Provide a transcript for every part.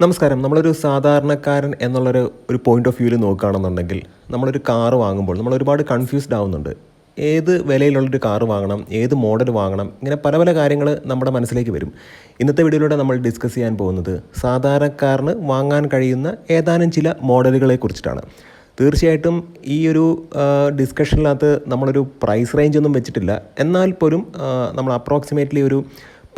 നമസ്കാരം. നമ്മളൊരു സാധാരണക്കാരൻ എന്നുള്ളൊരു ഒരു പോയിന്റ് ഓഫ് വ്യൂവിൽ നോക്കുകയാണെന്നുണ്ടെങ്കിൽ നമ്മളൊരു കാറ് വാങ്ങുമ്പോൾ നമ്മൾ ഒരുപാട് കൺഫ്യൂസ്ഡ് ആവുന്നുണ്ട്. ഏത് വിലയിലുള്ളൊരു കാറ് വാങ്ങണം ഏത് മോഡൽ വാങ്ങണം ഇങ്ങനെ പല പല കാര്യങ്ങൾ നമ്മുടെ മനസ്സിലേക്ക് വരും. ഇന്നത്തെ വീഡിയോയിലൂടെ നമ്മൾ ഡിസ്കസ് ചെയ്യാൻ പോകുന്നത് സാധാരണക്കാരന് വാങ്ങാൻ കഴിയുന്ന ഏതാനും ചില മോഡലുകളെ കുറിച്ചിട്ടാണ്. തീർച്ചയായിട്ടും ഈ ഒരു ഡിസ്കഷനിനകത്ത് നമ്മളൊരു പ്രൈസ് റേഞ്ച് ഒന്നും വെച്ചിട്ടില്ല. എന്നാൽ പോലും നമ്മൾ അപ്രോക്സിമേറ്റ്ലി ഒരു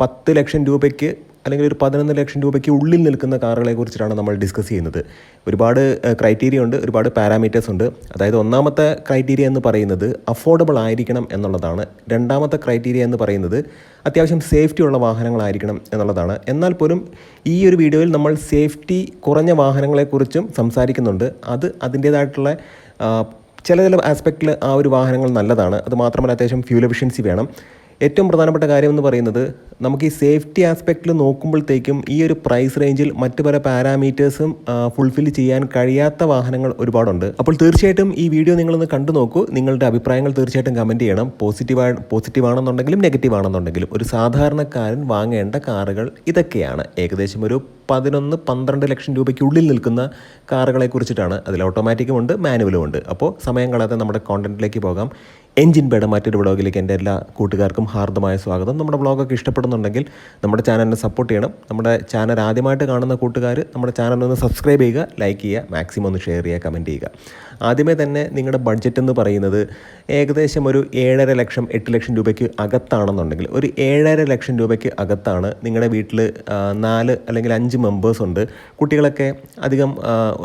പത്ത് ലക്ഷം രൂപയ്ക്ക് അല്ലെങ്കിൽ ഒരു പതിനൊന്ന് ലക്ഷം രൂപയ്ക്ക് ഉള്ളിൽ നിൽക്കുന്ന കാറുകളെ കുറിച്ചിട്ടാണ് നമ്മൾ ഡിസ്കസ് ചെയ്യുന്നത്. ഒരുപാട് ക്രൈറ്റീരിയ ഉണ്ട് ഒരുപാട് പാരാമീറ്റേഴ്സ് ഉണ്ട്. അതായത് ഒന്നാമത്തെ ക്രൈറ്റീരിയ എന്ന് പറയുന്നത് അഫോർഡബിൾ ആയിരിക്കണം എന്നുള്ളതാണ്. രണ്ടാമത്തെ ക്രൈറ്റീരിയ എന്ന് പറയുന്നത് അത്യാവശ്യം സേഫ്റ്റി ഉള്ള വാഹനങ്ങളായിരിക്കണം എന്നുള്ളതാണ്. എന്നാൽ പോലും ഈ ഒരു വീഡിയോയിൽ നമ്മൾ സേഫ്റ്റി കുറഞ്ഞ വാഹനങ്ങളെക്കുറിച്ചും സംസാരിക്കുന്നുണ്ട്. അത് അതിന്റേതായിട്ടുള്ള ചില ചില ആസ്പെക്റ്റിൽ ആ ഒരു വാഹനങ്ങൾ നല്ലതാണ്. അത് മാത്രമല്ല അത്യാവശ്യം ഫ്യൂൽ എഫിഷ്യൻസി വേണം. ഏറ്റവും പ്രധാനപ്പെട്ട കാര്യം എന്ന് പറയുന്നത് നമുക്ക് ഈ സേഫ്റ്റി ആസ്പെക്റ്റിൽ നോക്കുമ്പോഴത്തേക്കും ഈ ഒരു പ്രൈസ് റേഞ്ചിൽ മറ്റു പല പാരാമീറ്റേഴ്സും ഫുൾഫിൽ ചെയ്യാൻ കഴിയാത്ത വാഹനങ്ങൾ ഒരുപാടുണ്ട്. അപ്പോൾ തീർച്ചയായിട്ടും ഈ വീഡിയോ നിങ്ങളൊന്ന് കണ്ടു നോക്കൂ. നിങ്ങളുടെ അഭിപ്രായങ്ങൾ തീർച്ചയായിട്ടും കമന്റ് ചെയ്യണം. പോസിറ്റീവ് പോസിറ്റീവ് ആണെന്നുണ്ടെങ്കിലും നെഗറ്റീവ് ആണെന്നുണ്ടെങ്കിലും ഒരു സാധാരണക്കാരൻ വാങ്ങേണ്ട കാറുകൾ ഇതൊക്കെയാണ്. ഏകദേശം ഒരു പതിനൊന്ന് പന്ത്രണ്ട് ലക്ഷം രൂപയ്ക്കുള്ളിൽ നിൽക്കുന്ന കാറുകളെ കുറിച്ചിട്ടാണ്. അതിൽ ഓട്ടോമാറ്റിക്കും ഉണ്ട് മാനുവലും ഉണ്ട്. അപ്പോൾ സമയം കളയാതെ നമ്മുടെ കോണ്ടന്റിലേക്ക് പോകാം. എഞ്ചിൻ ബേഡ മറ്റൊരു വ്ളോഗിലേക്ക് എന്റെ എല്ലാ കൂട്ടുകാർക്കും ഹാർദമായ സ്വാഗതം. നമ്മുടെ വ്ളോഗൊക്കെ ഇഷ്ടപ്പെടുന്നുണ്ടെങ്കിൽ നമ്മുടെ ചാനലിനെ സപ്പോർട്ട് ചെയ്യണം. നമ്മുടെ ചാനൽ ആദ്യമായിട്ട് കാണുന്ന കൂട്ടുകാർ നമ്മുടെ ചാനൽ ഒന്ന് സബ്സ്ക്രൈബ് ചെയ്യുക ലൈക്ക് ചെയ്യുക മാക്സിമം ഒന്ന് ഷെയർ ചെയ്യുക കമന്റ് ചെയ്യുക. ആദ്യമേ തന്നെ നിങ്ങളുടെ ബഡ്ജറ്റ് എന്ന് പറയുന്നത് ഏകദേശം ഒരു ഏഴര ലക്ഷം എട്ട് ലക്ഷം രൂപയ്ക്ക് അകത്താണെന്നുണ്ടെങ്കിൽ ഒരു ഏഴര ലക്ഷം രൂപയ്ക്ക് അകത്താണ് നിങ്ങളുടെ വീട്ടിൽ നാല് അല്ലെങ്കിൽ അഞ്ച് മെമ്പേഴ്സ് ഉണ്ട്. കുട്ടികളൊക്കെ അധികം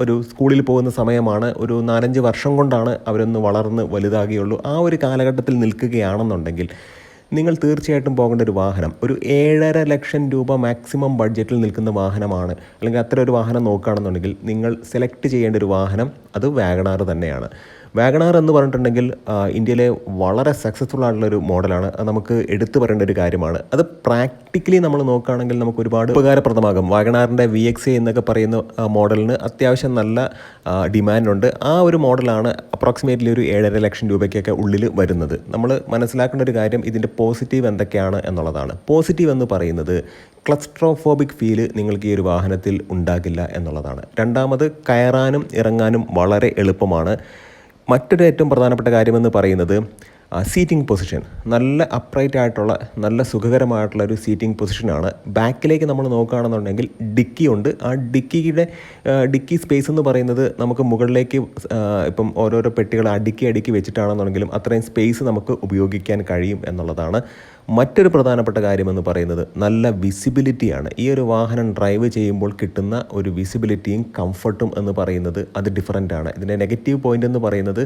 ഒരു സ്കൂളിൽ പോകുന്ന സമയമാണ് ഒരു നാലഞ്ച് വർഷം കൊണ്ടാണ് അവരൊന്ന് വളർന്ന് വലുതാകുകയുള്ളൂ. ആ ഒരു കാലഘട്ടത്തിൽ നിൽക്കുകയാണെന്നുണ്ടെങ്കിൽ നിങ്ങൾ തീർച്ചയായിട്ടും പോകേണ്ട ഒരു വാഹനം ഒരു ഏഴര ലക്ഷം രൂപ മാക്സിമം ബഡ്ജറ്റിൽ നിൽക്കുന്ന വാഹനമാണ്. അല്ലെങ്കിൽ അത്ര ഒരു വാഹനം നോക്കുകയാണെന്നുണ്ടെങ്കിൽ നിങ്ങൾ സെലക്ട് ചെയ്യേണ്ട ഒരു വാഹനം അത് വാഗണാർ തന്നെയാണ്. വാഗണാർ എന്ന് പറഞ്ഞിട്ടുണ്ടെങ്കിൽ ഇന്ത്യയിലെ വളരെ സക്സസ്ഫുൾ ആയിട്ടുള്ള ഒരു മോഡലാണ്. അത് നമുക്ക് എടുത്തു പറയേണ്ട ഒരു കാര്യമാണ്. അത് പ്രാക്ടിക്കലി നമ്മൾ നോക്കുകയാണെങ്കിൽ നമുക്ക് ഒരുപാട് ഉപകാരപ്രദമാകും. വാഗണാറിന്റെ വി എക്സ് എന്നൊക്കെ പറയുന്ന മോഡലിന് അത്യാവശ്യം നല്ല ഡിമാൻഡുണ്ട് ആ ഒരു മോഡലാണ് അപ്രോക്സിമേറ്റ്ലി ഒരു ഏഴര ലക്ഷം രൂപയ്ക്കൊക്കെ ഉള്ളിൽ വരുന്നത്. നമ്മൾ മനസ്സിലാക്കേണ്ട ഒരു കാര്യം ഇതിന്റെ പോസിറ്റീവ് എന്തൊക്കെയാണ് എന്നുള്ളതാണ്. പോസിറ്റീവ് എന്ന് പറയുന്നത് ക്ലസ്ട്രോഫോബിക് ഫീൽ നിങ്ങൾക്ക് ഈ ഒരു വാഹനത്തിൽ ഉണ്ടാകില്ല എന്നുള്ളതാണ്. രണ്ടാമത് കയറാനും ഇറങ്ങാനും വളരെ എളുപ്പമാണ്. മറ്റൊരു ഏറ്റവും പ്രധാനപ്പെട്ട കാര്യമെന്ന് പറയുന്നത് സീറ്റിംഗ് പൊസിഷൻ നല്ല അപ്രൈറ്റ് ആയിട്ടുള്ള നല്ല സുഖകരമായിട്ടുള്ള ഒരു സീറ്റിംഗ് പൊസിഷനാണ് ബാക്കിലേക്ക് നമ്മൾ നോക്കുകയാണെന്നുണ്ടെങ്കിൽ ഡിക്കി ഉണ്ട്. ആ ഡിക്കിയുടെ ഡിക്കി സ്പേസ് എന്ന് പറയുന്നത് നമുക്ക് മുകളിലേക്ക് ഇപ്പം ഓരോരോ പെട്ടികൾ അടുക്കി അടുക്കി വെച്ചിട്ടാണെന്നുണ്ടെങ്കിലും അത്രയും സ്പേസ് നമുക്ക് ഉപയോഗിക്കാൻ കഴിയും എന്നുള്ളതാണ്. മറ്റൊരു പ്രധാനപ്പെട്ട കാര്യമെന്ന് പറയുന്നത് നല്ല വിസിബിലിറ്റിയാണ് ഈ ഒരു വാഹനം ഡ്രൈവ് ചെയ്യുമ്പോൾ കിട്ടുന്ന ഒരു വിസിബിലിറ്റിയും കംഫർട്ടും എന്ന് പറയുന്നത് അത് ഡിഫറന്റ് ആണ്. ഇതിന്റെ നെഗറ്റീവ് പോയിന്റ് എന്ന് പറയുന്നത്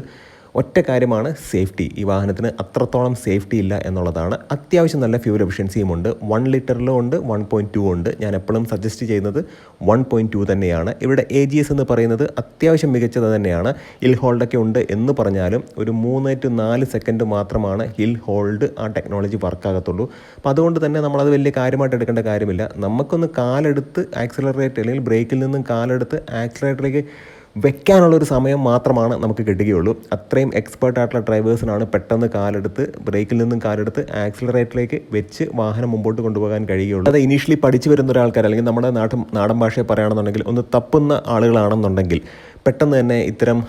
ഒറ്റ കാര്യമാണ് സേഫ്റ്റി. ഈ വാഹനത്തിന് അത്രത്തോളം സേഫ്റ്റി ഇല്ല എന്നുള്ളതാണ് അത്യാവശ്യം നല്ല ഫ്യൂൽ എഫിഷ്യൻസിയും ഉണ്ട്. വൺ ലിറ്ററിലും ഉണ്ട് വൺ പോയിന്റ് ടു ഉണ്ട്. ഞാൻ എപ്പോഴും സജസ്റ്റ് ചെയ്യുന്നത് വൺ പോയിന്റ് ടു തന്നെയാണ്. ഇവിടെ എ ജി എസ് എന്ന് പറയുന്നത് അത്യാവശ്യം മികച്ചത് തന്നെയാണ്. ഹിൽ ഹോൾഡൊക്കെ ഉണ്ട് എന്ന് പറഞ്ഞാലും ഒരു മൂന്ന് ടു നാല് സെക്കൻഡ് മാത്രമാണ് ഹിൽ ഹോൾഡ് ആ ടെക്നോളജി വർക്കാകത്തുള്ളൂ. അപ്പോൾ അതുകൊണ്ട് തന്നെ നമ്മളത് വലിയ കാര്യമായിട്ട് എടുക്കേണ്ട കാര്യമില്ല. നമുക്കൊന്ന് കാലെടുത്ത് ആക്സിലറേറ്റ് അല്ലെങ്കിൽ ബ്രേക്കിൽ നിന്നും കാലെടുത്ത് ആക്സിലറേറ്ററിലേക്ക് വെക്കാനുള്ള ഒരു സമയം മാത്രമാണ് നമുക്ക് കിട്ടുകയുള്ളൂ. അത്രയും എക്സ്പേർട്ട് ആയിട്ടുള്ള ഡ്രൈവേഴ്സിനാണ് പെട്ടെന്ന് കാലെടുത്ത് ബ്രേക്കിൽ നിന്നും കാലെടുത്ത് ആക്സിലറേറ്ററിലേക്ക് വെച്ച് വാഹനം മുമ്പോട്ട് കൊണ്ടുപോകാൻ കഴിയുള്ളൂ അത് ഇനീഷ്യലി പഠിച്ചു വരുന്ന ഒരാൾക്കാർ അല്ലെങ്കിൽ നമ്മുടെ നാട്ടും നാടൻ ഭാഷയെ പറയുകയാണെന്നുണ്ടെങ്കിൽ ഒന്ന് തപ്പുന്ന ആളുകളാണെന്നുണ്ടെങ്കിൽ പെട്ടെന്ന് തന്നെ ഇത്തരം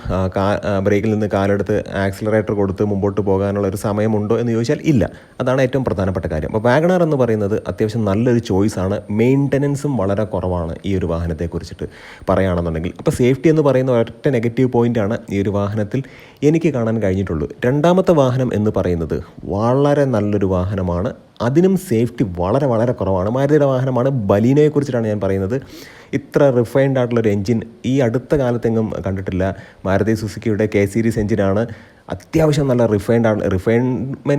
ബ്രേക്കിൽ നിന്ന് കാലെടുത്ത് ആക്സിലറേറ്റർ കൊടുത്ത് മുമ്പോട്ട് പോകാനുള്ള ഒരു സമയമുണ്ടോ എന്ന് ചോദിച്ചാൽ ഇല്ല. അതാണ് ഏറ്റവും പ്രധാനപ്പെട്ട കാര്യം. അപ്പോൾ വാഗണാർ എന്ന് പറയുന്നത് അത്യാവശ്യം നല്ലൊരു ചോയ്സാണ് മെയിന്റനൻസും വളരെ കുറവാണ് ഈ ഒരു വാഹനത്തെ കുറിച്ചിട്ട് പറയുകയാണെന്നുണ്ടെങ്കിൽ. അപ്പോൾ സേഫ്റ്റി എന്ന് പറയുന്ന ഒരൊറ്റ നെഗറ്റീവ് പോയിന്റാണ് ഈ ഒരു വാഹനത്തിൽ എനിക്ക് കാണാൻ കഴിഞ്ഞിട്ടുള്ളൂ. രണ്ടാമത്തെ വാഹനം എന്ന് പറയുന്നത് വളരെ നല്ലൊരു വാഹനമാണ്. അതിനും സേഫ്റ്റി വളരെ വളരെ കുറവാണ്. മാരുതിയുടെ വാഹനമാണ്. ബലീനയെ കുറിച്ചിട്ടാണ് ഞാൻ പറയുന്നത്. ഇത്ര റിഫൈൻഡ് ആയിട്ടുള്ളൊരു എൻജിൻ ഈ അടുത്ത കാലത്തെങ്ങും കണ്ടിട്ടില്ല. മാരുതി സുസുക്കിയുടെ കെ സീരീസ് എൻജിനാണ് അത്യാവശ്യം നല്ല റിഫൈൻഡ് ആണ്.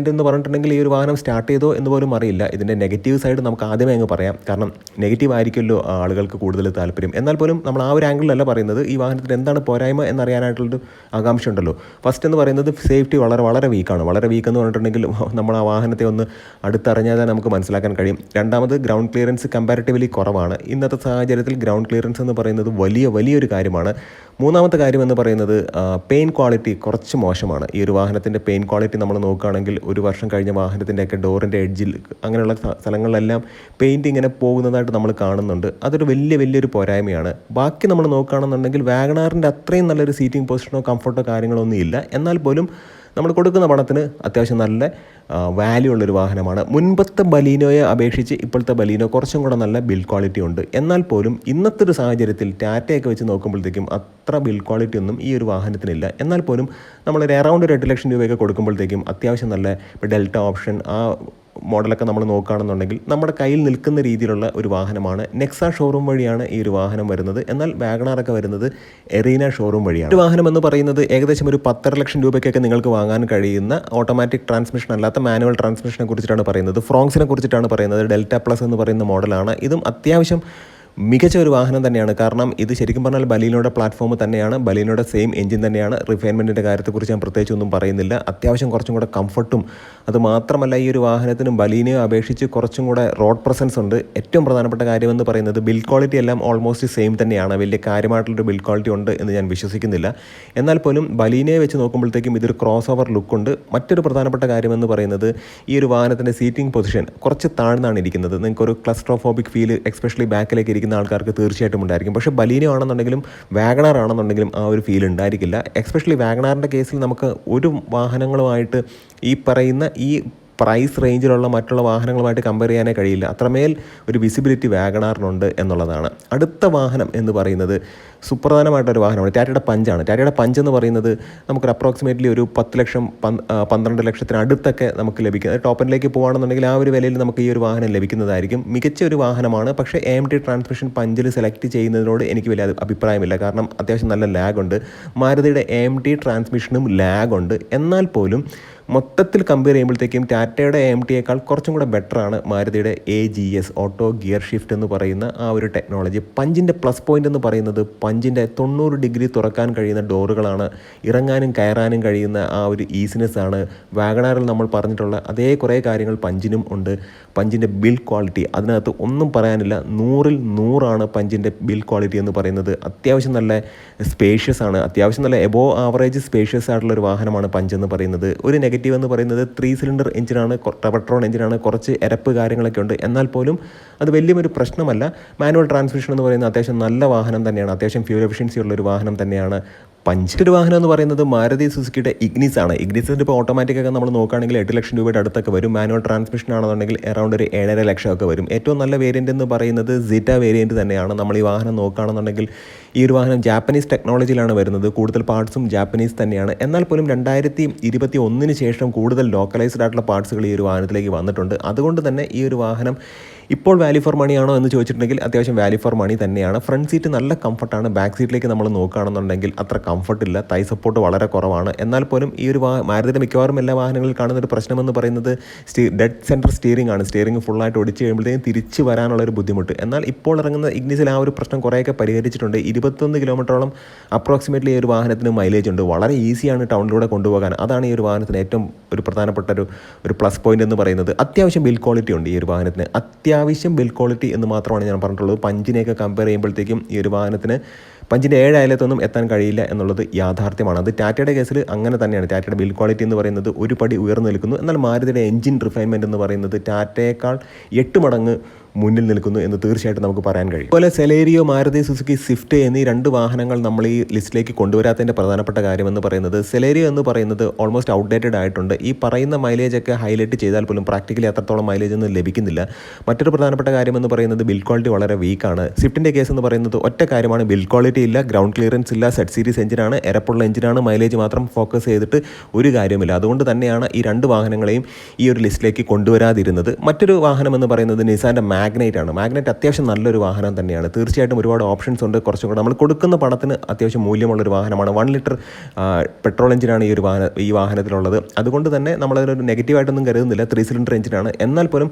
എന്ന് പറഞ്ഞിട്ടുണ്ടെങ്കിൽ ഈ ഒരു വാഹനം സ്റ്റാർട്ട് ചെയ്തോ എന്ന് പോലും അറിയില്ല. ഇതിന്റെ നെഗറ്റീവ് സൈഡ് നമുക്ക് ആദ്യമേ അങ്ങ് പറയാം. കാരണം നെഗറ്റീവ് ആയിരിക്കുമല്ലോ ആളുകൾക്ക് കൂടുതൽ താല്പര്യം. എന്നാൽ പോലും നമ്മൾ ആ ഒരു ആംഗിളിലല്ല പറയുന്നത്. ഈ വാഹനത്തിന് എന്താണ് പോരായ്മ എന്നറിയാനായിട്ടുള്ളൊരു ആകാംക്ഷ ഉണ്ടല്ലോ. ഫസ്റ്റ് എന്ന് പറയുന്നത് സേഫ്റ്റി വളരെ വളരെ വീക്കാണ് വളരെ വീക്ക് എന്ന് പറഞ്ഞിട്ടുണ്ടെങ്കിൽ നമ്മൾ ആ വാഹനത്തെ ഒന്ന് അടുത്തറിഞ്ഞാൽ തന്നെ നമുക്ക് മനസ്സിലാക്കാൻ കഴിയും. രണ്ടാമത് ഗ്രൗണ്ട് ക്ലിയറൻസ് കമ്പാരിറ്റീവ്ലി കുറവാണ്. ഇന്നത്തെ സാഹചര്യത്തിൽ ഗ്രൗണ്ട് ക്ലിയറൻസ് എന്ന് പറയുന്നത് വലിയ വലിയൊരു കാര്യമാണ്. മൂന്നാമത്തെ കാര്യം എന്ന് പറയുന്നത് പെയിൻ ക്വാളിറ്റി കുറച്ച് മോശമാണ്. ഈ ഒരു വാഹനത്തിന്റെ പെയിൻ ക്വാളിറ്റി നമ്മൾ നോക്കുകയാണെങ്കിൽ ഒരു വർഷം കഴിഞ്ഞ വാഹനത്തിന്റെയൊക്കെ ഡോറിന്റെ എഡ്ജിൽ അങ്ങനെയുള്ള സ്ഥ- സ്ഥലങ്ങളിലെല്ലാം പെയിന്റ് ഇങ്ങനെ പോകുന്നതായിട്ട് നമ്മൾ കാണുന്നുണ്ട്. അതൊരു വലിയ വലിയൊരു പോരായ്മയാണ്. ബാക്കി നമ്മൾ നോക്കുകയാണെന്നുണ്ടെങ്കിൽ വാഗണാറിന്റെ അത്രയും നല്ലൊരു സീറ്റിംഗ് പൊസിഷനോ കംഫർട്ടോ കാര്യങ്ങളോ ഒന്നും ഇല്ല. എന്നാൽ പോലും നമ്മൾ കൊടുക്കുന്ന പണത്തിന് അത്യാവശ്യം നല്ല വാല്യൂ ഉള്ളൊരു വാഹനമാണ്. മുൻപത്തെ ബലീനോയെ അപേക്ഷിച്ച് ഇപ്പോഴത്തെ ബലീനോ കുറച്ചും കൂടെ നല്ല ബിൽഡ് ക്വാളിറ്റി ഉണ്ട്. എന്നാൽ പോലും ഇന്നത്തെ ഒരു സാഹചര്യത്തിൽ ടാറ്റയൊക്കെ വെച്ച് നോക്കുമ്പോഴത്തേക്കും അത്ര ബിൽഡ് ക്വാളിറ്റി ഒന്നും ഈ ഒരു വാഹനത്തിനില്ല. എന്നാൽ പോലും നമ്മളൊരു അറൗണ്ട് ഒരു എട്ട് ലക്ഷം രൂപയൊക്കെ കൊടുക്കുമ്പോഴത്തേക്കും അത്യാവശ്യം നല്ല ഡെൽറ്റ ഓപ്ഷൻ ആ മോഡലൊക്കെ നമ്മൾ നോക്കുകയാണെന്നുണ്ടെങ്കിൽ നമ്മുടെ കയ്യിൽ നിൽക്കുന്ന രീതിയിലുള്ള ഒരു വാഹനമാണ് നെക്സ ഷോറൂം വഴിയാണ് ഈ ഒരു വാഹനം വരുന്നത്. എന്നാൽ വാഗണാറൊക്കെ വരുന്നത് എറീന ഷോറൂം വഴിയാണ്. ഒരു വാഹനം എന്ന് പറയുന്നത് ഏകദേശം ഒരു പത്തര ലക്ഷം രൂപയ്ക്കൊക്കെ നിങ്ങൾക്ക് വാങ്ങാൻ കഴിയുന്ന ഓട്ടോമാറ്റിക് ട്രാൻസ്മിഷൻ അല്ലാത്ത മാനുവൽ ട്രാൻസ്മിഷനെ കുറിച്ചിട്ടാണ് പറയുന്നത്. ഫ്രോങ്സിനെ കുറിച്ചിട്ടാണ് പറയുന്നത്. ഡെൽറ്റ പ്ലസ് എന്ന് പറയുന്ന മോഡലാണ് ഇതും അത്യാവശ്യം മികച്ച ഒരു വാഹനം തന്നെയാണ്. കാരണം ഇത് ശരിക്കും പറഞ്ഞാൽ ബലീനോടെ പ്ലാറ്റ്ഫോം തന്നെയാണ്. ബലീനോടെ സെയിം എഞ്ചിൻ തന്നെയാണ്. റിഫൈൻമെന്റിന്റെ കാര്യത്തെക്കുറിച്ച് ഞാൻ പ്രത്യേകിച്ച് ഒന്നും പറയുന്നില്ല. അത്യാവശ്യം കുറച്ചും കൂടെ കംഫർട്ടും അതുമാത്രമല്ല ഈ ഒരു വാഹനത്തിനും ബലീനയെ അപേക്ഷിച്ച് കുറച്ചും കൂടെ റോഡ് പ്രസൻസ് ഉണ്ട്. ഏറ്റവും പ്രധാനപ്പെട്ട കാര്യമെന്ന് പറയുന്നത് ബിൽഡ് ക്വാളിറ്റി എല്ലാം ഓൾമോസ്റ്റ് സെയിം തന്നെയാണ്. വലിയ കാര്യമായിട്ടുള്ളൊരു ബിൽഡ് ക്വാളിറ്റി ഉണ്ട് എന്ന് ഞാൻ വിശ്വസിക്കുന്നില്ല. എന്നാൽ പോലും ബലീനയെ വെച്ച് നോക്കുമ്പോഴത്തേക്കും ഇതൊരു ക്രോസ് ഓവർ ലുക്കുണ്ട് മറ്റൊരു പ്രധാനപ്പെട്ട കാര്യമെന്ന് പറയുന്നത് ഈ ഒരു വാഹനത്തിന്റെ സീറ്റിംഗ് പൊസിഷൻ കുറച്ച് താഴ്ന്നാണ് ഇരിക്കുന്നത്. നിങ്ങൾക്കൊരു ക്ലസ്ട്രോഫോബിക് ഫീൽ എക്സ്പെഷ്യലി ബാക്കിലേക്ക് ഇരിക്കുന്ന ആൾക്കാർക്ക് തീർച്ചയായിട്ടും ഉണ്ടായിരിക്കും. പക്ഷേ ബലീനോ ആണെന്നുണ്ടെങ്കിലും വാഗണാർ ആണെന്നുണ്ടെങ്കിലും ആ ഒരു ഫീൽ ഉണ്ടായിരിക്കില്ല. എക്സ്പെഷ്യലി വാഗണാറിന്റെ കേസിൽ നമുക്ക് ഒരു വാഹനങ്ങളുമായിട്ട് ഈ പറയുന്ന ഈ പ്രൈസ് റേഞ്ചിലുള്ള മറ്റുള്ള വാഹനങ്ങളുമായിട്ട് കമ്പയർ ചെയ്യാനേ കഴിയില്ല. അത്രമേൽ ഒരു വിസിബിലിറ്റി വാഗണാറിനുണ്ട് എന്നുള്ളതാണ്. അടുത്ത വാഹനം എന്ന് പറയുന്നത് സുപ്രധാനമായിട്ടൊരു വാഹനമാണ്. ടാറ്റയുടെ പഞ്ചാണ്. ടാറ്റയുടെ പഞ്ച് എന്ന് പറയുന്നത് നമുക്കൊരു അപ്രോക്സിമേറ്റ്ലി ഒരു പത്ത് ലക്ഷം പന്ത്രണ്ട് ലക്ഷത്തിന് അടുത്തൊക്കെ നമുക്ക് ലഭിക്കുന്നത് ടോപ്പനിലേക്ക് പോകുകയാണെന്നുണ്ടെങ്കിൽ ആ ഒരു വിലയിൽ നമുക്ക് ഈ ഒരു വാഹനം ലഭിക്കുന്നതായിരിക്കും. മികച്ച ഒരു വാഹനമാണ്. പക്ഷേ എ ടി ട്രാൻസ്മിഷൻ പഞ്ചിൽ സെലക്ട് ചെയ്യുന്നതിനോട് എനിക്ക് വലിയ അഭിപ്രായമില്ല. കാരണം അത്യാവശ്യം നല്ല ലാഗുണ്ട് മാരുതിയുടെ എം ടി ട്രാൻസ്മിഷനും ലാഗുണ്ട് എന്നാൽ പോലും മൊത്തത്തിൽ കമ്പയർ ചെയ്യുമ്പോഴത്തേക്കും ടാറ്റയുടെ എം ടിയേക്കാൾ കുറച്ചും കൂടെ ബെറ്ററാണ് മാരുതിയുടെ A G S auto gear shift എന്ന് പറയുന്ന ആ ഒരു ടെക്നോളജി പഞ്ചിന്റെ പ്ലസ് പോയിന്റ് എന്ന് പറയുന്നത് പഞ്ചിന്റെ തൊണ്ണൂറ് ഡിഗ്രി തുറക്കാൻ കഴിയുന്ന ഡോറുകളാണ് ഇറങ്ങാനും കയറാനും കഴിയുന്ന ആ ഒരു ഈസിനെസ് ആണ്. വാഗണാറിൽ നമ്മൾ പറഞ്ഞിട്ടുള്ള അതേ കുറേ കാര്യങ്ങൾ പഞ്ചിനും ഉണ്ട്. പഞ്ചിന്റെ ബിൽഡ് ക്വാളിറ്റി അതിനകത്ത് ഒന്നും പറയാനില്ല. നൂറിൽ നൂറാണ് പഞ്ചിന്റെ ബിൽഡ് ക്വാളിറ്റി എന്ന് പറയുന്നത്. അത്യാവശ്യം നല്ല സ്പേഷ്യസ് ആണ്. അത്യാവശ്യം നല്ല എബോ ആവറേജ് സ്പേഷ്യസ് ആയിട്ടുള്ള ഒരു വാഹനമാണ് പഞ്ച് എന്ന് പറയുന്നത്. ഒരു നെഗറ്റീവ് എന്ന് പറയുന്നത് ത്രീ സിലിണ്ടർ എഞ്ചിനാണ് പെട്രോൾ എഞ്ചിനാണ് കുറച്ച് എരപ്പ് കാര്യങ്ങളൊക്കെ ഉണ്ട്. എന്നാൽ പോലും അത് വലിയൊരു പ്രശ്നമല്ല. മാനുവൽ ട്രാൻസ്മിഷൻ എന്ന് പറയുന്നത് അത്യാവശ്യം നല്ല വാഹനം തന്നെയാണ്. അത്യാവശ്യം ഫ്യൂൽ എഫിഷ്യൻസി ഉള്ള ഒരു വാഹനം തന്നെയാണ്. പഞ്ച്. ഒരു വാഹനം എന്ന് പറയുന്നത് മാരുതി സുസുക്കിയുടെ ഇഗ്നിസ് ആണ്. ഇഗ്നിസിന്റെ ഇപ്പോൾ ഓട്ടോമാറ്റിക് ഒക്കെ നമ്മൾ നോക്കുകയാണെങ്കിൽ എട്ട് ലക്ഷം രൂപയുടെ അടുത്തൊക്കെ വരും. മാനുവൽ ട്രാൻസ്മിഷൻ ആണെന്നുണ്ടെങ്കിൽ അറൗണ്ട് ഒരു ഏഴര ലക്ഷം ഒക്കെ വരും. ഏറ്റവും നല്ല വേരിയന്റ് എന്ന് പറയുന്നത് സിറ്റ വേരിയന്റ് തന്നെയാണ്. നമ്മൾ ഈ വാഹനം നോക്കുകയാണെന്നുണ്ടെങ്കിൽ ഈ ഒരു വാഹനം ജാപ്പനീസ് ടെക്നോളജിയിലാണ് വരുന്നത്. കൂടുതൽ പാർട്സും ജാപ്പനീസ് തന്നെയാണ്. എന്നാൽ പോലും രണ്ടായിരത്തി ഇരുപത്തി ഒന്നിന് ശേഷം കൂടുതൽ ലോക്കലൈസ്ഡ് ആയിട്ടുള്ള പാർട്സുകൾ ഈ ഒരു വാഹനത്തിലേക്ക് വന്നിട്ടുണ്ട്. അതുകൊണ്ട് തന്നെ ഈ ഒരു വാഹനം ഇപ്പോൾ വാല്യൂ ഫോർ മണി ആണോ എന്ന് ചോദിച്ചിട്ടുണ്ടെങ്കിൽ അത്യാവശ്യം വാല്യൂ ഫോർ മണി തന്നെയാണ്. ഫ്രണ്ട് സീറ്റ് നല്ല കംഫർട്ടാണ് ബാക്ക് സീറ്റിലേക്ക് നമ്മൾ നോക്കുകയാണെന്നുണ്ടെങ്കിൽ അത്ര കംഫർട്ടില്ല തൈ സപ്പോർട്ട് വളരെ കുറവാണ്. എന്നാൽ പോലും ഈ ഒരു വാ മാരുതിയുടെ മിക്കവാറും എല്ലാ വാഹനങ്ങളിൽ കാണുന്ന ഒരു പ്രശ്നമെന്ന് പറയുന്നത് സ്റ്റീ ഡെഡ് സെന്റർ സ്റ്റിയറിംഗ് ആണ്. സ്റ്റിയറിംഗ് ഫുള്ളായിട്ട് ഒടിച്ച് കഴിയുമ്പോഴത്തേക്കും തിരിച്ച് വരാനുള്ള ഒരു ബുദ്ധിമുട്ട്. എന്നാൽ ഇപ്പോൾ ഇറങ്ങുന്ന ഇഗ്നിസിൽ ആ ഒരു പ്രശ്നം കുറേയൊക്കെ പരിഹരിച്ചിട്ടുണ്ട്. ഇരുപത്തൊന്ന് കിലോമീറ്ററോളം അപ്രോക്സിമേറ്റ്ലി ഈ ഒരു വാഹനത്തിന് മൈലേജ് ഉണ്ട്. വളരെ ഈസിയാണ് ടൗണിലൂടെ കൊണ്ടുപോകാൻ. അതാണ് ഈ ഒരു വാഹനത്തിന് ഏറ്റവും ഒരു പ്രധാനപ്പെട്ട ഒരു ഒരു പ്ലസ് പോയിന്റ് എന്ന് പറയുന്നത്. അത്യാവശ്യം ബിൽ ക്വാളിറ്റി ഉണ്ട് ഈ ഒരു വാഹനത്തിന്. അത്യാവശ്യം ബിൽ ക്വാളിറ്റി എന്ന് മാത്രമാണ് ഞാൻ പറഞ്ഞിട്ടുള്ളത്. പഞ്ചിനെയൊക്കെ കമ്പയർ ചെയ്യുമ്പോഴത്തേക്കും ഈ ഒരു വാഹനത്തിന് പഞ്ചിന്റെ ഏഴ് അയലത്തൊന്നും എത്താൻ കഴിയില്ല എന്നുള്ളത് യാഥാർത്ഥ്യമാണ്. അത് ടാറ്റയുടെ കേസിൽ അങ്ങനെ തന്നെയാണ്. ടാറ്റയുടെ ബിൽ ക്വാളിറ്റി എന്ന് പറയുന്നത് ഒരു പടി ഉയർന്നു നിൽക്കുന്നു. എന്നാൽ മാരുതിയുടെ എഞ്ചിൻ റിഫൈൻമെന്റ് എന്ന് പറയുന്നത് ടാറ്റയേക്കാൾ എട്ട് മടങ്ങ് മുന്നിൽ നിൽക്കുന്നു എന്ന് തീർച്ചയായിട്ടും നമുക്ക് പറയാൻ കഴിയും. അതുപോലെ സെലേരിയോ മാരുതി സുസുക്കി സ്വിഫ്റ്റ് എന്നീ രണ്ട് വാഹനങ്ങൾ നമ്മൾ ഈ ലിസ്റ്റിലേക്ക് കൊണ്ടുവരാത്തതിന്റെ പ്രധാനപ്പെട്ട കാര്യമെന്ന് പറയുന്നത് സെലേരിയോ എന്ന് പറയുന്നത് ഓൾമോസ്റ്റ് ഔട്ട്ഡേറ്റഡ് ആയിട്ടുണ്ട്. ഈ പറയുന്ന മൈലേജ് ഒക്കെ ഹൈലൈറ്റ് ചെയ്താൽ പോലും പ്രാക്ടിക്കലി അത്രത്തോളം മൈലേജ് ഒന്നും ലഭിക്കുന്നില്ല. മറ്റൊരു പ്രധാനപ്പെട്ട കാര്യം പറയുന്നത് ബിൽ ക്വാളിറ്റി വളരെ വീക്കാണ് സ്വിഫ്റ്റിന്റെ കേസ് എന്ന് പറയുന്നത് ഒറ്റ കാര്യമാണ് ബിൽ ക്വാളിറ്റി ഇല്ല ഗ്രൗണ്ട് ക്ലിയറൻസ് ഇല്ല സെറ്റ് സീരീസ് എഞ്ചിനാണ് എരപ്പുള്ള എഞ്ചിനാണ് മൈലേജ് മാത്രം ഫോക്കസ് ചെയ്തിട്ട് ഒരു കാര്യമില്ല അതുകൊണ്ട് തന്നെയാണ് ഈ രണ്ട് വാഹനങ്ങളെയും ഈ ഒരു ലിസ്റ്റിലേക്ക് കൊണ്ടുവരാതിരുന്നത്. മറ്റൊരു വാഹനം എന്ന് പറയുന്നത് നിസാന്റെ മാഗ്നൈറ്റ് ആണ്. മാഗ്നൈറ്റ് അത്യാവശ്യം നല്ലൊരു വാഹനം തന്നെയാണ്. തീർച്ചയായിട്ടും ഒരുപാട് ഓപ്ഷൻസ് ഉണ്ട്. കുറച്ചും കൂടെ നമ്മൾ കൊടുക്കുന്ന പണത്തിന് അത്യാവശ്യം മൂല്യമുള്ളൊരു വാഹനമാണ്. വൺ ലിറ്റർ പെട്രോൾ എഞ്ചിനാണ് ഈ ഒരു വാഹന ഈ വാഹനത്തിലുള്ളത്. അതുകൊണ്ട് തന്നെ നമ്മളതിനൊരു നെഗറ്റീവായിട്ടൊന്നും കരുതുന്നില്ല. ത്രീ സിലിണ്ടർ എഞ്ചിനാണ് എന്നാൽ പോലും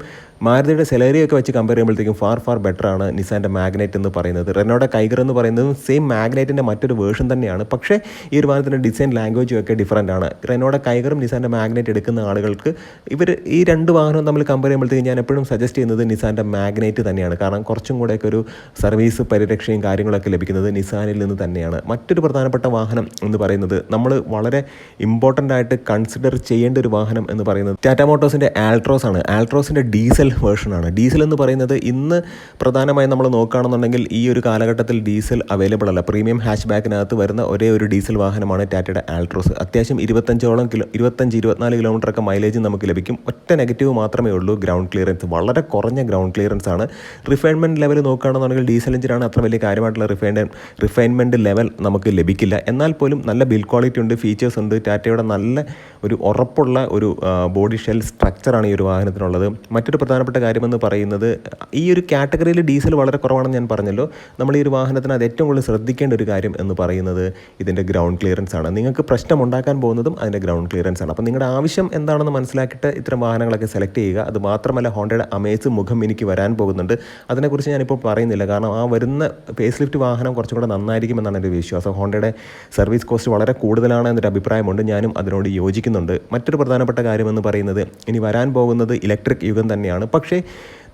മാരുതിയുടെ സെലറിയൊക്കെ വെച്ച് കമ്പയർ ചെയ്യുമ്പോഴത്തേക്കും ഫാർ ഫാർ ബെറ്റർ ആണ് നിസാന്റെ മാഗ്നൈറ്റ് എന്ന് പറയുന്നത്. റെനോയുടെ കൈഗർ എന്ന് പറയുന്നതും സെയിം മാഗ്നൈറ്റിന്റെ മറ്റൊരു വേർഷൻ തന്നെയാണ്. പക്ഷേ ഈ ഒരു വാഹനത്തിന്റെ ഡിസൈൻ ലാംഗ്വേജും ഒക്കെ ഡിഫറന്റ് ആണ്. റെനോയുടെ കൈഗറും നിസാന്റെ മാഗ്നൈറ്റ് എടുക്കുന്ന ആളുകൾക്ക് ഇവർ ഈ രണ്ട് വാഹനവും തമ്മിൽ കമ്പയർ ചെയ്യുമ്പോഴത്തേക്കും ഞാൻ എപ്പോഴും സജസ്റ്റ് ചെയ്യുന്നത് നിസാന്റെ മാഗ്നേറ്റ് തന്നെയാണ്. കാരണം കുറച്ചും കൂടെയൊക്കെ ഒരു സർവീസ് പരിരക്ഷയും കാര്യങ്ങളൊക്കെ ലഭിക്കുന്നത് നിസാനിൽ നിന്ന് തന്നെയാണ്. മറ്റൊരു പ്രധാനപ്പെട്ട വാഹനം എന്ന് പറയുന്നത് നമ്മൾ വളരെ ഇമ്പോർട്ടന്റ് ആയിട്ട് കൺസിഡർ ചെയ്യേണ്ട ഒരു വാഹനം എന്ന് പറയുന്നത് ടാറ്റ മോട്ടോഴ്സിന്റെ ആൾട്രോസ് ആണ്. ആൾട്രോസിന്റെ ഡീസൽ വേർഷൻ ആണ്. ഡീസൽ എന്ന് പറയുന്നത് ഇന്ന് പ്രധാനമായും നമ്മൾ നോക്കുകയാണെന്നുണ്ടെങ്കിൽ ഈ ഒരു കാലഘട്ടത്തിൽ ഡീസൽ അവൈലബിൾ അല്ല. പ്രീമിയം ഹാച്ച് ബാക്കിനകത്ത് വരുന്ന ഒരേ ഒരു ഡീസൽ വാഹനമാണ് ടാറ്റയുടെ ആൾട്രോസ് അത്യാവശ്യം ഇരുപത്തഞ്ചോളം കിലോ ഇരുപത്തഞ്ച് ഇരുപത്തിനാല് കിലോമീറ്ററൊക്കെ മൈലേജ് നമുക്ക് ലഭിക്കും. ഒറ്റ നെഗറ്റീവ് മാത്രമേ ഉള്ളൂ ഗ്രൗണ്ട് ക്ലിയറൻസ് വളരെ കുറഞ്ഞ ഗ്രൗണ്ട് ക്ലിയറൻസ് ആണ്. റിഫൈൻമെന്റ് ലെവൽ നോക്കുകയാണെന്നുണ്ടെങ്കിൽ ഡീസൽ എഞ്ചിനാണ് അത്ര വലിയ കാര്യമായിട്ടുള്ള റിഫൈൻഡ് റിഫൈൻമെന്റ് ലെവൽ നമുക്ക് ലഭിക്കില്ല. എന്നാൽ പോലും നല്ല ബിൽ ക്വാളിറ്റി ഉണ്ട് ഫീച്ചേഴ്സ് ഉണ്ട്. ടാറ്റയുടെ നല്ല ഒരു ഉറപ്പുള്ള ഒരു ബോഡി ഷെൽ സ്ട്രക്ചറാണ് ഈ ഒരു വാഹനത്തിനുള്ളത്. മറ്റൊരു പ്രധാനപ്പെട്ട കാര്യമെന്ന് പറയുന്നത് ഈ ഒരു കാറ്റഗറിയിൽ ഡീസൽ വളരെ കുറവാണെന്ന് ഞാൻ പറഞ്ഞല്ലോ. നമ്മൾ ഈ ഒരു വാഹനത്തിന് അത് ഏറ്റവും കൂടുതൽ ശ്രദ്ധിക്കേണ്ട ഒരു കാര്യം എന്ന് പറയുന്നത് ഇതിന്റെ ഗ്രൗണ്ട് ക്ലിയറൻസ് ആണ്. നിങ്ങൾക്ക് പ്രശ്നം ഉണ്ടാക്കാൻ പോകുന്നതും അതിന്റെ ഗ്രൗണ്ട് ക്ലിയറൻസ് ആണ്. അപ്പോൾ നിങ്ങളുടെ ആവശ്യം എന്താണെന്ന് മനസ്സിലാക്കിയിട്ട് ഇത്തരം വാഹനങ്ങളൊക്കെ സെലക്ട് ചെയ്യുക. അത് മാത്രമല്ല ഹോണ്ടയുടെ അമേസ് മുഖം എനിക്ക് വരാൻ പോകുന്നുണ്ട്. അതിനെക്കുറിച്ച് ഞാനിപ്പോൾ പറയുന്നില്ല. കാരണം ആ വരുന്ന പേസ് ലിഫ്റ്റ് വാഹനം കുറച്ചും കൂടെ നന്നായിരിക്കുമെന്നാണ് എന്റെ വിശ്വാസം. ഹോണ്ടയുടെ സർവീസ് കോസ്റ്റ് വളരെ കൂടുതലാണ് എന്നൊരു അഭിപ്രായമുണ്ട്. ഞാനും അതിനോട് യോജിക്കുന്നുണ്ട്. മറ്റൊരു പ്രധാനപ്പെട്ട കാര്യമെന്ന് പറയുന്നത് ഇനി വരാൻ പോകുന്നത് ഇലക്ട്രിക് യുഗം തന്നെയാണ്. പക്ഷേ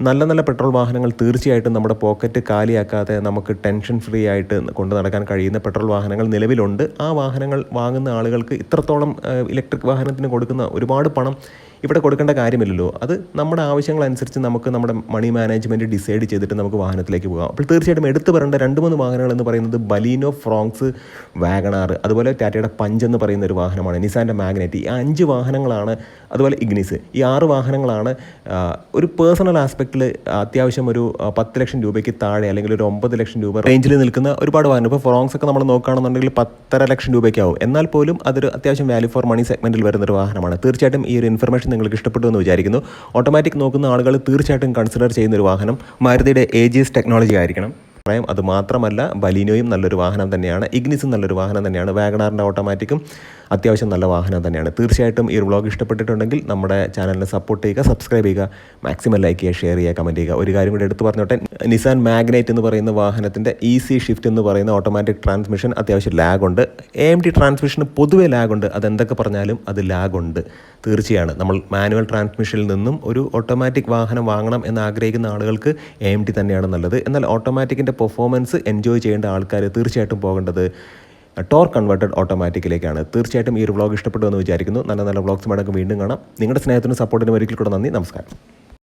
നല്ല നല്ല പെട്രോൾ വാഹനങ്ങൾ തീർച്ചയായിട്ടും നമ്മുടെ പോക്കറ്റ് കാലിയാക്കാതെ നമുക്ക് ടെൻഷൻ ഫ്രീ ആയിട്ട് കൊണ്ടു നടക്കാൻ കഴിയുന്ന പെട്രോൾ വാഹനങ്ങൾ നിലവിലുണ്ട്. ആ വാഹനങ്ങൾ വാങ്ങുന്ന ആളുകൾക്ക് ഇത്രത്തോളം ഇലക്ട്രിക് വാഹനത്തിന് കൊടുക്കുന്ന ഒരുപാട് പണം ഇവിടെ കൊടുക്കേണ്ട കാര്യമില്ലല്ലോ. അത് നമ്മുടെ ആവശ്യങ്ങളനുസരിച്ച് നമുക്ക് നമ്മുടെ മണി മാനേജ്മെന്റ് ഡിസൈഡ് ചെയ്തിട്ട് നമുക്ക് വാഹനത്തിലേക്ക് പോകാം. അപ്പോൾ തീർച്ചയായിട്ടും എടുത്തു പറയേണ്ട രണ്ട് മൂന്ന് വാഹനങ്ങൾ എന്ന് പറയുന്നത് ബലീനോ ഫ്രോങ്സ് വാഗണാർ അതുപോലെ ടാറ്റയുടെ പഞ്ച് എന്ന് പറയുന്ന ഒരു വാഹനമാണ് നിസാന്റെ മാഗ്നറ്റ് ഈ അഞ്ച് വാഹനങ്ങളാണ് അതുപോലെ ഇഗ്നിസ് ഈ ആറ് വാഹനങ്ങളാണ് ഒരു പേഴ്സണൽ ആസ്പെക്റ്റിൽ അത്യാവശ്യം ഒരു പത്ത് ലക്ഷം രൂപയ്ക്ക് താഴെ അല്ലെങ്കിൽ ഒരു ഒമ്പത് ലക്ഷം രൂപ റേഞ്ചിൽ നിൽക്കുന്ന ഒരുപാട് വാഹനം ഇപ്പോൾ ഫ്രോങ്സ് ഒക്കെ നമ്മൾ നോക്കുകയാണെന്നുണ്ടെങ്കിൽ പത്തര ലക്ഷം രൂപയ്ക്കാവും. എന്നാൽ പോലും അതൊരു അത്യാവശ്യം വാല്യൂ ഫോർ മണി സെഗ്മെന്റിൽ വരുന്ന ഒരു വാഹനമാണ്. തീർച്ചയായിട്ടും ഈ ഒരു ഇൻഫർമേഷൻ നിങ്ങൾക്ക് ഇഷ്ടപ്പെട്ടു എന്ന് വിചാരിക്കുന്നു. ഓട്ടോമാറ്റിക് നോക്കുന്ന ആളുകൾ തീർച്ചയായിട്ടും കൺസിഡർ ചെയ്യുന്ന ഒരു വാഹനം മാരുതിയുടെ എ ജി എസ് ടെക്നോളജി ആയിരിക്കണം. പറയാം അത് മാത്രമല്ല ബലീനോയും നല്ലൊരു വാഹനം തന്നെയാണ് ഇഗ്നിസും നല്ലൊരു വാഹനം തന്നെയാണ് വാഗണാറിന്റെ ഓട്ടോമാറ്റിക്കും അത്യാവശ്യം നല്ല വാഹനം തന്നെയാണ്. തീർച്ചയായിട്ടും ഈ ഒരു വ്ളോഗ് ഇഷ്ടപ്പെട്ടിട്ടുണ്ടെങ്കിൽ നമ്മുടെ ചാനലിനെ സപ്പോർട്ട് ചെയ്യുക സബ്സ്ക്രൈബ് ചെയ്യുക മാക്സിമം ലൈക്ക് ചെയ്യുക ഷെയർ ചെയ്യുക കമന്റ് ചെയ്യുക. ഒരു കാര്യം കൂടി എടുത്തു പറഞ്ഞോട്ടെ. നിസാൻ മാഗ്നൈറ്റ് എന്ന് പറയുന്ന വാഹനത്തിന്റെ ഈസി ഷിഫ്റ്റ് എന്ന് പറയുന്ന ഓട്ടോമാറ്റിക് ട്രാൻസ്മിഷൻ അത്യാവശ്യം ലാഗുണ്ട് എ എം ടി ട്രാൻസ്മിഷന് പൊതുവെ ലാഗുണ്ട് അതെന്തൊക്കെ പറഞ്ഞാലും അത് ലാഗുണ്ട് തീർച്ചയാണ്. നമ്മൾ മാനുവൽ ട്രാൻസ്മിഷനിൽ നിന്നും ഒരു ഓട്ടോമാറ്റിക് വാഹനം വാങ്ങണം എന്ന് ആഗ്രഹിക്കുന്ന ആളുകൾക്ക് എ എം ടി തന്നെയാണ് നല്ലത്. എന്നാൽ ഓട്ടോമാറ്റിക്കിന്റെ പെർഫോമൻസ് എൻജോയ് ചെയ്യേണ്ട ആൾക്കാർ തീർച്ചയായിട്ടും പോകേണ്ടത് ടോർ കൺവേർട്ടഡ് ഓട്ടോമാറ്റിക്കിലേക്കാണ് തീർച്ചയായിട്ടും ഈ ഒരു വ്ളോഗ് ഇഷ്ടപ്പെട്ടു എന്ന് വിചാരിക്കുന്നു. നല്ല നല്ല വ്ളോഗ്സ് മടങ്ങ് വീണ്ടും കാണാം. നിങ്ങളുടെ സ്നേഹത്തിനും സപ്പോർട്ടിനും ഒരിക്കൽ കൂടെ നന്ദി. നമസ്കാരം.